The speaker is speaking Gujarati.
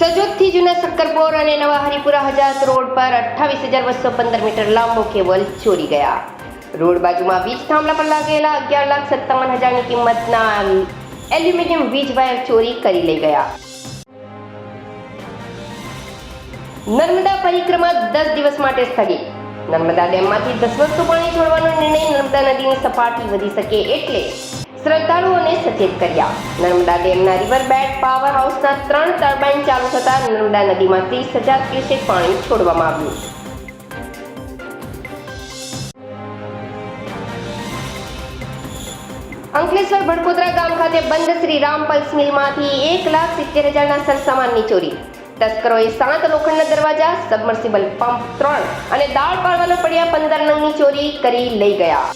સૌથી જૂના શક્કરપોર અને નવા હરિપુરા હજાત રોડ પર અઠ્ઠાવીસ હજાર બસો પંદર મીટર લાંબો કેબલ ચોરી ગયા. રોડ બાજુમાં વીજ થાંભલા પર લાગેલા અગિયાર લાખ સત્તાવન હજારની કિંમતના એલ્યુમિનિયમ વીજ વાયર ચોરી કરી લઈ ગયા. નર્મદા પરિક્રમા દસ દિવસ માટે સ્થગિત. નર્મદા ડેમમાંથી વર્ષો પાણી છોડવાનો નિર્ણય નર્મદા નદીની સપાટી વધી શકે એટલે શ્રદ્ધાળુઓને સચેત કર્યા. નર્મદા ડેમના રિવરબેડ પાવર હાઉસના ત્રણ ટર્બાઇન ચાલુ થતા નર્મદા નદીમાં ત્રીસ હજાર ક્યુસેક પાણી છોડવામાં આવ્યું. અંકલેશ્વર ભડકોદરા ગામ ખાતે બંધ શ્રી રામ પલ્સ મિલમાંથી એક લાખ સિત્તેર હજારના સરસામાનની ચોરી. તસ્કરોએ સાત લોખંડના દરવાજા સબમર્સિબલ પંપ ત્રણ અને દાળ પાડવાના પડ્યા પંદર નંગની ચોરી કરી લઈ ગયા.